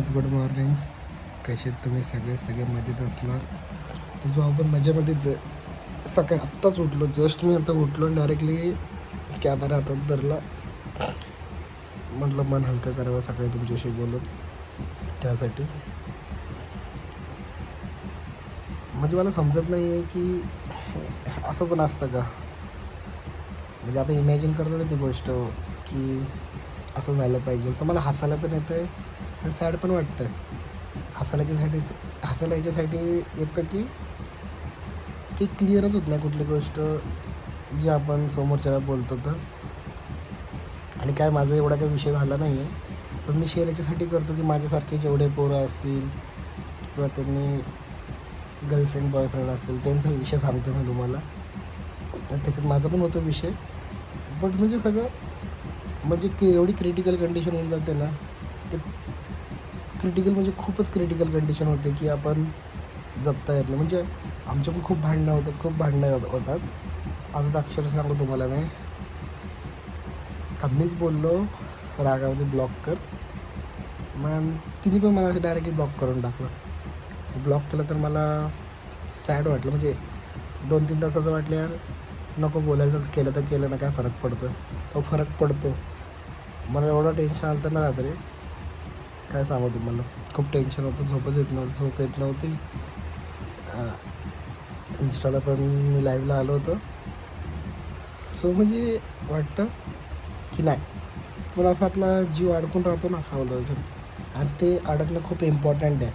Guys good morning कसे आहेत तुम्ही सगळे? सगळे मजेत असणार? तुझं आपण मजेमध्येच ज सकाळी आत्ताच उठलो जस्ट मी आता उठलो डायरेक्टली कॅमेरा हातात धरला. म्हटलं मन हलकं करावं सकाळी तुमच्याशी बोलून. त्यासाठी. म्हणजे मला समजत नाही आहे की असं पण असतं का? म्हणजे आपण इमॅजिन करतो ना ती गोष्ट की असं झालं पाहिजे. तर मला हसायला पण येतं आहे आणि सॅड पण वाटतं हसायला याच्यासाठी हसायला याच्यासाठी येतं की की क्लिअरच होत नाही कुठली गोष्ट जी आपण समोरच्याला बोलतो तर. आणि काय माझा एवढा काही विषय झाला नाही आहे पण मी शेअर याच्यासाठी करतो की माझ्यासारखे जेवढे पोरं असतील किंवा त्यांनी गर्लफ्रेंड बॉयफ्रेंड असतील त्यांचा विषय सांगतो मी तुम्हाला. तर त्याच्यात माझा पण होतो विषय. बट म्हणजे सगळं म्हणजे की एवढी क्रिटिकल कंडिशन होऊन जाते ना ते क्रिटिकल म्हणजे खूपच क्रिटिकल कंडिशन होते की आपण जपता येत नाही. म्हणजे आमच्या पण खूप भांडणं होतात खूप भांडणं होतात. आता तर अक्षर सांगू तुम्हाला मी. का मीच बोललो रागामध्ये ब्लॉक कर. मग तिने पण मला डायरेक्टली ब्लॉक करून टाकलं. ब्लॉक केलं तर मला सॅड वाटलं. म्हणजे दोन तीन तासाचं वाटलं यार नको बोलायचंच केलं तर केलं ना काय फरक पडतो तो फरक पडतो. मला एवढं टेन्शन आलं तर ना रात्री. काय सांगू तुम्हाला? खूप टेन्शन होतं. झोपच येत नव्हतं झोप येत नव्हती. इंस्टाला पण मी लाईव्हला आलो होतो. सो म्हणजे वाटतं की नाही. पण असं आपला जीव अडकून राहतो ना खावलं आणि ते अडकणं खूप इम्पॉर्टंट आहे.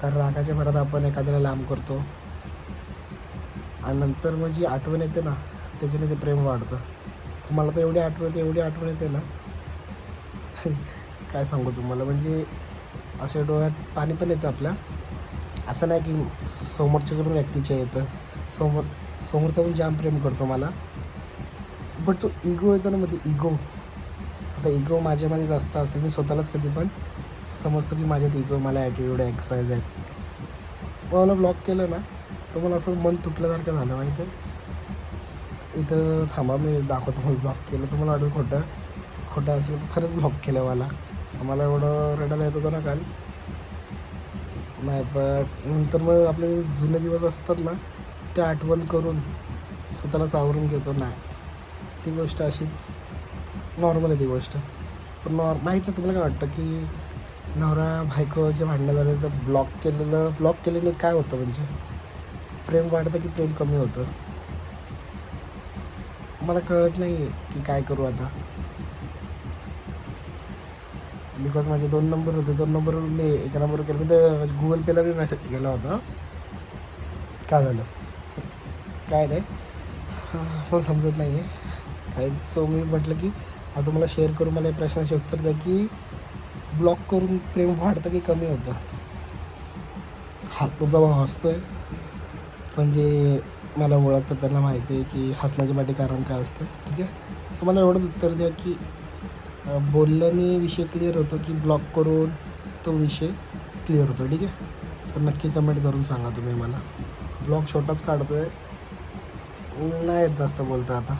कारण रागाच्या भरात आपण एखाद्याला लांब करतो. आणि नंतर मग जी आठवण येते ना त्याच्याने ते प्रेम वाढतं. मला तर एवढी आठवण येते एवढी आठवण येते ना. काय सांगू तुम्हाला? म्हणजे असे डोळ्यात पाणी पण येतं आपल्या. असं नाही की समोरच्या पण व्यक्तीच्या येतं. समोर समोरचा पण जाम प्रेम करतो मला. बट तो इगो येतो ना मध्ये इगो आता इगो माझ्यामध्ये जास्त असेल मी स्वतःलाच कधी पण समजतो की माझ्यात इगो मला ॲटिट्यूड आहे एक्सरसाइज आहे मला ब्लॉक केलं ना तर मला असं मन तुटल्यासारखं झालं माहिती आहे. इथं थांबा मी दाखवतो मला ब्लॉक केलं तर मला वाटलं खोटं खोटं असेल खरंच ब्लॉक केलं मला. मला एवढं रडायला येत होतं ना काल. नाही बट नंतर मग आपले जुने दिवस असतात ना ते आठवण करून स्वतःला सावरून घेतो. नाही ती गोष्ट अशीच नॉर्मल आहे ती गोष्ट. पण नॉर्म माहीत नाही तुम्हाला काय वाटतं की नवरा बायकोचे भांडणं झाले तर ब्लॉक केलेलं ब्लॉक केल्याने काय होतं म्हणजे? प्रेम वाढतं की प्रेम कमी होतं? मला कळत नाही आहे की काय करू आता. बिकॉज माझे दोन नंबर होते दोन नंबर मी एका नंबरवर केलं. मी तर गुगल पेला मी मेसेज केला होता. काय झालं? काय नाही. मला समजत नाही आहे काय सो मी म्हटलं की आता तुम्हाला शेअर करून मला या प्रश्नाचे उत्तर द्या की ब्लॉक करून प्रेम वाढतं की कमी होतं? हा तुमचा भाऊ आहे म्हणजे मला ओळखतं त्यांना माहिती आहे की हसण्याच्या पाठी कारण काय असतं. ठीक आहे? तर मला एवढंच उत्तर द्या की बोलल्याने विषय क्लिअर होतो की ब्लॉक करून तो विषय क्लिअर होतो ठीक आहे? सर नक्की कमेंट करून सांगा तुम्ही मला. ब्लॉग छोटाच काढतो आहे नाही जास्त बोलतो आता.